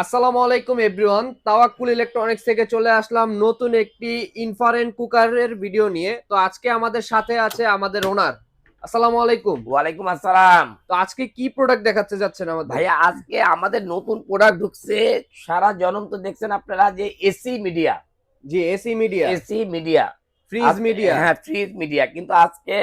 আসসালামু আলাইকুম এভরিওয়ান তাওয়াক্কুল ইলেকট্রনিক্স থেকে চলে আসলাম নতুন একটি ইনফারেন্ট কুকারের ভিডিও নিয়ে। তো আজকে আমাদের সাথে আছে আমাদের ওনার আসসালামু আলাইকুম। ওয়ালাইকুম আসসালাম। তো আজকে কি প্রোডাক্ট দেখাতে যাচ্ছেন আমাদের? ভাইয়া আজকে আমাদের নতুন প্রোডাক্ট ঢুকছে। সারা জনম তো দেখছেন আপনারা যে এসি মিডিয়া জি AC Midea AC Midea fridge Midea হ্যাঁ ফ্রিজ মিডিয়া কিন্তু আজকে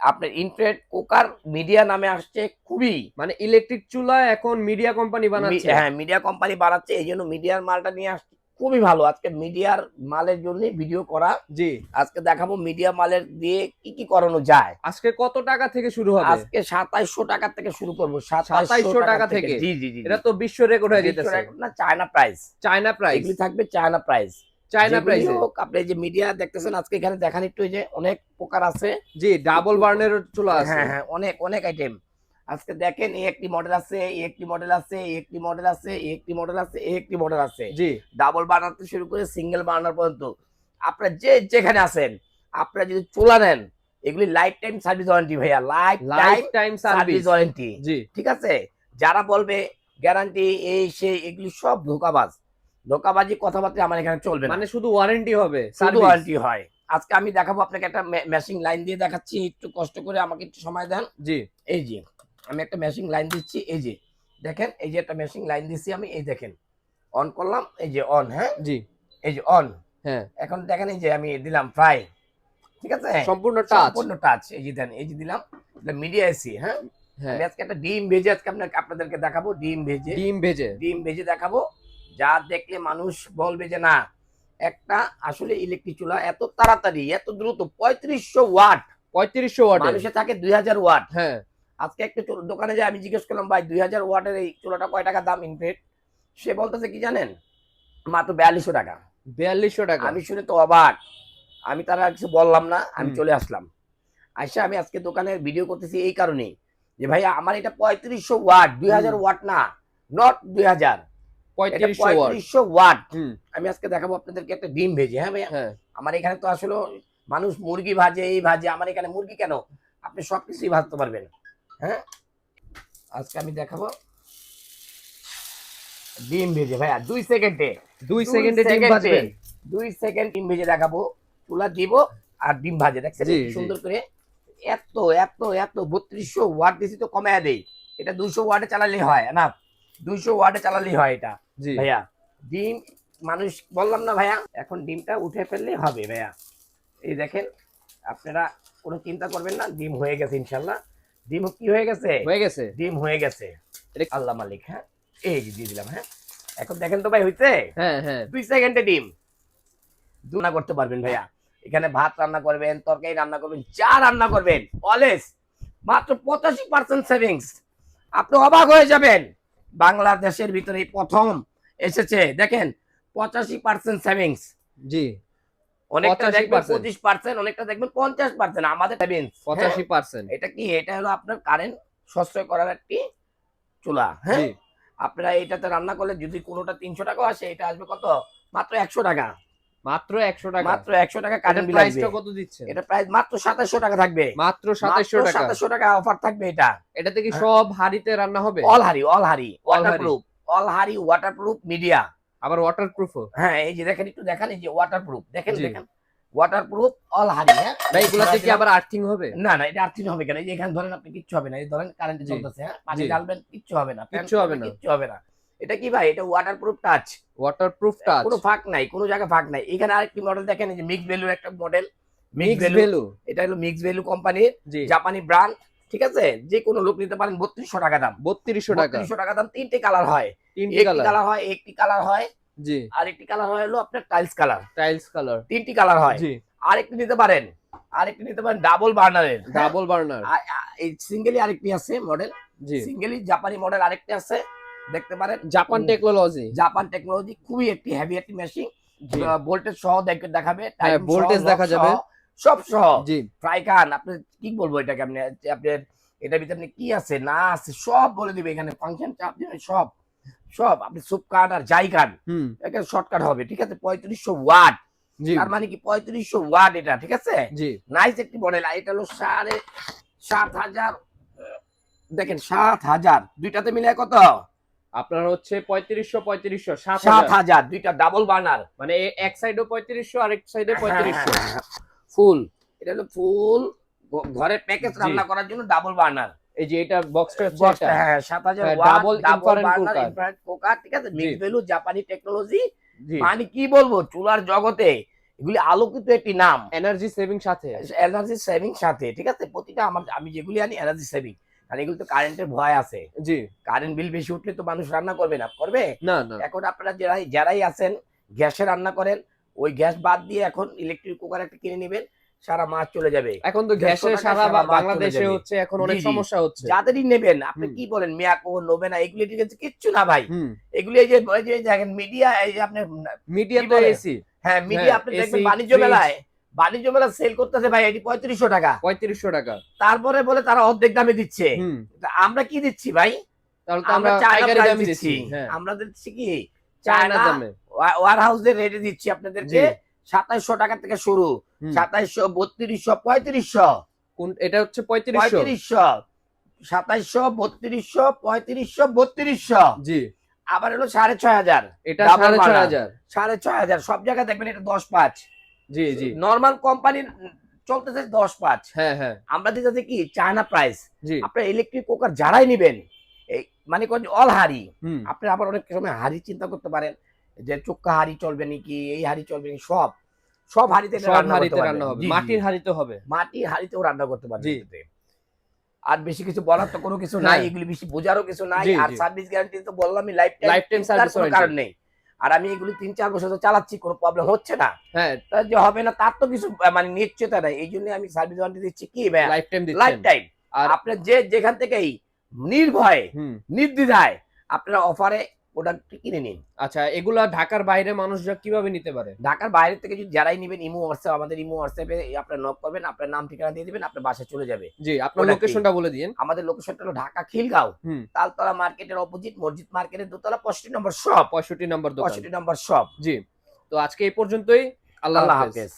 আপনার ইন্টারনেট কুকার মিডিয়া নামে আসছে খুবই। মানে ইলেকট্রিক চুলা এখন মিডিয়া কোম্পানি বানাচ্ছে। হ্যাঁ মিডিয়া কোম্পানি বানাচ্ছে এই জন্য মিডিয়ার মালটা নিয়ে আসছে। খুবই ভালো। আজকে মিডিয়ার মালের জন্য ভিডিও করা। জি। আজকে দেখাবো মিডিয়া মালের দিয়ে কি কি করানো যায়। আজকে কত টাকা থেকে শুরু হবে? আজকে সাতাইশশো টাকা থেকে শুরু করব। 2700 টাকা থেকে? জি জি জি এটা তো বিশ্ব রেকর্ড হয়ে যেতেছে। না চায়না প্রাইস চায়না প্রাইস এগুলি থাকবে চায়না প্রাইস চায়না প্রাইস আপনি যে মিডিয়া দেখতেছেন আজকে এখানে দেখান একটু যে অনেক প্রকার আছে। জি ডাবল বার্নের চুলা আছে হ্যাঁ হ্যাঁ অনেক অনেক আইটেম আজকে দেখেন এই একটি মডেল আছে এই একটি মডেল আছে এই একটি মডেল আছে এই একটি মডেল আছে এই একটি মডেল আছে। জি। ডাবল বার্নার থেকে শুরু করে সিঙ্গেল বার্নার পর্যন্ত। আপনারা যে যেখানে আছেন আপনারা যদি চুলা নেন এগুলি লাইফ টাইম সার্ভিস ওয়ারেন্টি ভাইয়া life lifetime service warranty জি। ঠিক আছে? যারা বলবে গ্যারান্টি এই সেই এগুলি সব ধোকাবাজ। ধোকাবাজি কথাবার্তা আমার এখানে চলবে মানে শুধু ওয়ারেন্টি হবে শুধু ওয়ারেন্টি হয়। আজকে আমি দেখাবো আপনাকে একটা মেশিং লাইন দিয়ে দেখাচ্ছি একটু কষ্ট করে আমাকে একটু সময় দেন। জি। এই যে আমি একটা মেশিং লাইন দিচ্ছি এই যে দেখেন এই যে একটা মেশিং লাইন দিচ্ছি আমি এই দেখেন। অন করলাম এই যে অন হ্যাঁ? জি। এই যে অন হ্যাঁ। এখন দেখেন এই যে আমি দিলাম ফ্রাই ঠিক আছে? সম্পূর্ণ টাচ সম্পূর্ণ টাচ এই যে দেন এই যে দিলাম মিডিয়া এসি হ্যাঁ? হ্যাঁ। আমি আজকে একটা ডিম ভেজে আজকে আপনাকে আপনাদেরকে দেখাবো ডিম ভেজে। ডিম ভেজে। ডিম ভেজে দেখাবো। যা দেখলে মানুষ বলবে যে না একটা আসলে ইলেকট্রিক চুলা এত তাড়াতাড়ি এত দ্রুত পঁয়ত্রিশশো ওয়াট। পঁয়ত্রিশশো ওয়াট মানুষে থাকে দুই হাজার ওয়াট। হ্যাঁ। আজকে একটা দোকানে যে আমি জিজ্ঞেস করলাম ভাই দুই হাজার ওয়াটের এই চুলাটা কয় টাকা দাম ইনফ্রেট সে বলতেছে কি জানেন? মাত্র বিয়াল্লিশশো টাকা। বিয়াল্লিশশো টাকা। আমি শুনে তো অবাক। আমি তারা কিছু বললাম না আমি চলে আসলাম। আইসা আমি আজকে দোকানে ভিডিও করতেছি এই কারণেই যে ভাই আমার এটা পঁয়ত্রিশশো ওয়াট দুই হাজার ওয়াট না নট দুই হাজার। পঁয়ত্রিশশো ওয়াট। আমি আজকে দেখাবো আপনাদেরকে একটা ডিম ভেজে হ্যাঁ ভাইয়া? হ্যাঁ। আমার এখানে তো আসলে মানুষ মুরগি ভাজে এই ভাজে আমার এখানে মুরগি কেন? আপনি ভাজতে পারবেন হ্যাঁ? আজকে আমি দেখাবো ডিম ভেজে ভাইয়া দুই সেকেন্ডে। দুই সেকেন্ডে ডিম ভাজবেন। দুই সেকেন্ড ডিম ভেজে দেখাবো তুলা দিব আর ডিম ভাজে দেখছেন। সুন্দর করে এত এত এত বত্রিশশো ওয়াট দিছি তো কমায় দেই। এটা দুইশো ওয়াটে চালালেই হয় না? দুইশো ওয়াটে চালালেই হয় এটা। ভাইয়া ডিম মানুষ বললাম না ভাইয়া এখন ডিমটা উঠে ফেললেই হবে ভাইয়া। এই দেখেন আপনারা কোনো চিন্তা করবেন না ডিম হয়ে গেছে ইনশাল্লাহ। ডিম কি হয়ে গেছে? হয়ে গেছে। ডিম হয়ে গেছে। এটা- আল্লাহ মালিক হ্যাঁ? এই যে দিয়ে দিলাম হ্যাঁ? এখন দেখেন তো ভাই হইছে? হ্যাঁ হ্যাঁ। দুই সেকেন্ডে ডিম। দুনা করতে পারবেন ভাইয়া। এখানে ভাত রান্না করবেন তরকারি রান্না করবেন চা রান্না করবেন অলওয়েজ মাত্র পঁচাশি পার্সেন্ট সেভিংস আপনি অবাক হয়ে যাবেন। বাংলাদেশের ভিতরে প্রথম এসেছে। দেখেন পঁচাশি পার্সেন্ট সেভিংস জি। অনেকটা 85% দেখবেন পঁচিশ পার্সেন্ট অনেকটা দেখবেন পঞ্চাশ পার্সেন্ট আমাদের সেভিংস পঁচাশি পার্সেন্ট এটা কি? এটা হলো আপনার কারেন্ট সাশ্রয় করার একটি চুলা হ্যাঁ? আপনারা এটাতে রান্না করলে যদি কোনোটা তিনশো টাকা আসে এটা আসবে কত? মাত্র একশো টাকা। মাত্র একশো টাকা। মাত্র একশো টাকা কারেন্ট বিল প্রাইসটা কত দিচ্ছে এটা মাত্র সাতাশশো টাকা থাকবে। মাত্র টাকা। অফার থাকবে এটা। এটাতে কি হ্যাঁ। সব হাড়িতে রান্না হবে? অল হারি অল হাঁড়ি। ওয়াটারপ্রুফ অল হারি ওয়াটারপ্রুফ মিডিয়া আবার ওয়াটার প্রুফও হ্যাঁ এই যে দেখেন একটু দেখেন এই যে ওয়াটারপ্রুফ দেখেন দেখেন ওয়াটারপ্রুফ অল হারি হ্যাঁ? ভাই এগুলাতে কি আবার আর্থিং হবে? না না এটা আর্থিং হবে কেন? এই যে এখানে ধরেন আপনি কিচ্ছু হবে না। এই ধরেন কারেন্ট চলতেছে হ্যাঁ? পানি। ঢালবেন কিচ্ছু হবে না। কিচ্ছু হবে না। কিচ্ছু হবে না। এটা কি ভাই? এটা waterproof touch waterproof touch কোনো ফাঁক নাই কোনো জায়গায় ফাঁক নাই। এখানে আরেকটি মডেল দেখেন এই যে মিক্স ভ্যালুর একটা মডেল মিক্স ভ্যালু এটা হলো মিক্স ভ্যালু কোম্পানির জাপানি ব্র্যান্ড ঠিক আছে? যে কোনো লোক নিতে পারেন বত্রিশশো টাকা দাম। বত্রিশশো টাকা। বত্রিশশো টাকা দাম তিনটে কালার হয়। তিনটি কালার। হয় একটি কালার হয়। জি। আর একটি কালার হয় হলো আপনার টাইলস কালার টাইলস কালার তিনটি কালার হয়। জি। আরেকটি নিতে পারেন। আরেকটি নিতে পারেন ডাবল বার্নারের ডাবল বার্নার এই সিঙ্গেলি আরেকটি আছে মডেল জি। সিঙ্গেলি জাপানি মডেল আরেকটি আছে। দেখতে পারেন। জাপান টেকনোলজি জাপান টেকনোলজি খুবই একটি হেভি একটি মেশিন ভোল্টেজ সহ দেখ- দেখাবে। হ্যাঁ, voltage lock দেখা যাবে। সব সহ জি। ফ্রাই খান আপনি কি বলব এটাকে আপনি? আপনার এটার ভিতরে আপনি কি আছে না আছে সব বলে দিবে এখানে। ফাংশন চাপ দিবে সব সব। আপনি সুপ কাট আর যাই কাট এটা শর্টকাট হবে ঠিক আছে? পঁয়ত্রিশশো ওয়াট। জি। তার মানে কি পঁয়ত্রিশশো ওয়াট এটা ঠিক আছে? জি। নাইস একটি মডেল এটা হলো সাড়ে সাত হাজার দেখেন সাত হাজার। দুইটাতে মিলে কত? আপনার হচ্ছে পঁয়ত্রিশশো পঁয়ত্রিশশো সাত হাজার। দুইটা ডাবল বার্নার মানে এক সাইডে পঁয়ত্রিশশো আরেক সাইডে পঁয়ত্রিশশো। ফুল। এটা হলো ফুল ঘরে প্যাকেজ রান্না করার জন্য ডাবল বার্নার এই যে এটা বক্সটা হচ্ছে বক্সটা হ্যাঁ সাত হাজার হ্যাঁ, watt double double infrared burner infrared cooker ঠিক আছে? মিক্স ভ্যালু জাপানি টেকনোলজি মানে কি বলব চুলার জগতে এগুলি আলোকিত একটি নাম। এনার্জি সেভিং সাথে। এনার্জি সেভিং সাথে ঠিক আছে? প্রতিটা আমার আমি যেগুলি আনি এনার্জি সেভিং কারণ এগুলো তো কারেন্টের ভয় আছে। জি। কারেন্ট বিল বেশি উঠলে তো মানুষ রান্না করবে না করবে? না না। এখন আপনারা যারাই যারাই আছেন গ্যাসে রান্না করেন ওই গ্যাস বাদ দিয়ে এখন ইলেকট্রিক কুকার একটা কিনে নেবেন সারা মাস চলে যাবে। এখন তো দেড়শো গ্যাসে টাকা সারা বাংলাদেশে হচ্ছে এখন অনেক। সমস্যা হচ্ছে। যাদেরই নেবেন আপনি কি বলেন মিয়াকো নোবেনা এগুলি ঠিক আছে কিচ্ছু না ভাই। এগুলি এই যে দেখেন মিডিয়া এই যে আপনি মিডিয়া তো এসি হ্যাঁ মিডিয়া হ্যাঁ, আপনি দেখবেন বাণিজ্য মেলায় বাণিজ্য মেলা সেল করতেছে ভাই এটি পঁয়ত্রিশশো টাকা। পঁয়ত্রিশশো টাকা। তারপরে বলে তারা অর্ধেক দামে দিচ্ছে। আমরা কি দিচ্ছি ভাই? তাহলে তো আমরা চায়না দামে দিচ্ছি। হ্যাঁ। আমরা দিচ্ছি কি? চায়না দামে। ওয়ার হাউসের রেটে দিচ্ছি আপনাদেরকে। সাতাইশশো টাকা থেকে শুরু। সাতাইশশো বত্রিশশো পঁয়ত্রিশশো। কোন এটা হচ্ছে পঁয়ত্রিশশো। সাতাইশশো বত্রিশশো পঁয়ত্রিশশো বত্রিশশো। জি। আবার হলো সাড়ে ছয় হাজার। এটা সাড়ে ছয় হাজার। সাড়ে ছয় হাজার। সব জায়গায় দেখবেন এটা দশ পাঁচ। জি জি। নর্মাল কোম্পানির চলতেছে দশ পাঁচ। হ্যাঁ হ্যাঁ। আমরা দিতেছি কি? চায়না প্রাইস আপনার ইলেকট্রিক কুকার যারাই নিবেন এই মানে অল হাড়ি। আপনি আবার অনেক সময় হাড়ি চিন্তা করতে পারেন। যে চোক্কা হাড়ি চলবে নাকি এই হাড়ি চলবে নাকি সব সব হাড়িতে রান্না হবে। মাটির হাঁড়িতে হবে। মাটির হাড়িতেও রান্না করতে। এটাতে। আর বেশি কিছু বলার তো কোনো কিছু নাই হ্যাঁ। এগুলি বেশি বোঝারও কিছু নাই আর সার্ভিস গ্যারান্টি তো বললাম আমি লাইফ টাইম Lifetime service কোনো কারণ নেই। আর আমি এগুলি তিন চার বছর তো চালাচ্ছি কোনো প্রবলেম হচ্ছে না। হ্যাঁ। যে হবে না তার তো কিছু মানে নিশ্চয়তা নাই। এই জন্য আমি সার্ভিস ওয়ারেন্টি দিচ্ছি কি লাইফ টাইম লাইফ টাইম আর আপনার যে যেখান থেকেই নির্ভয়ে নির্দ্বিধায় আপনারা অফারে প্রোডাক্ট কিনে নিন। আচ্ছা এগুলা ঢাকার বাইরে মানুষরা কীভাবে নিতে পারে? ঢাকার বাইরে থেকে যদি যারাই নেবেন ইমো হোয়াটসঅ্যাপ আমাদের ইমো হোয়াটসঅ্যাপে আপনার নক করবেন আপনার নাম ঠিকানা দিয়ে দিবেন আপনার বাসায় চলে যাবে। জি আপনার লোকেশনটা বলে দিন আমাদের লোকেশনটা হলো ঢাকা খিলগাঁও। তালতলা মার্কেটের অপোজিট মসজিদ মার্কেটের দোতলা পঁয়ষট্টি নম্বর শপ পঁয়ষট্টি নম্বর দোকান। পঁয়ষট্টি নম্বর শপ জি তো আজকে এই পর্যন্তই। আল্লাহ হাফেজ।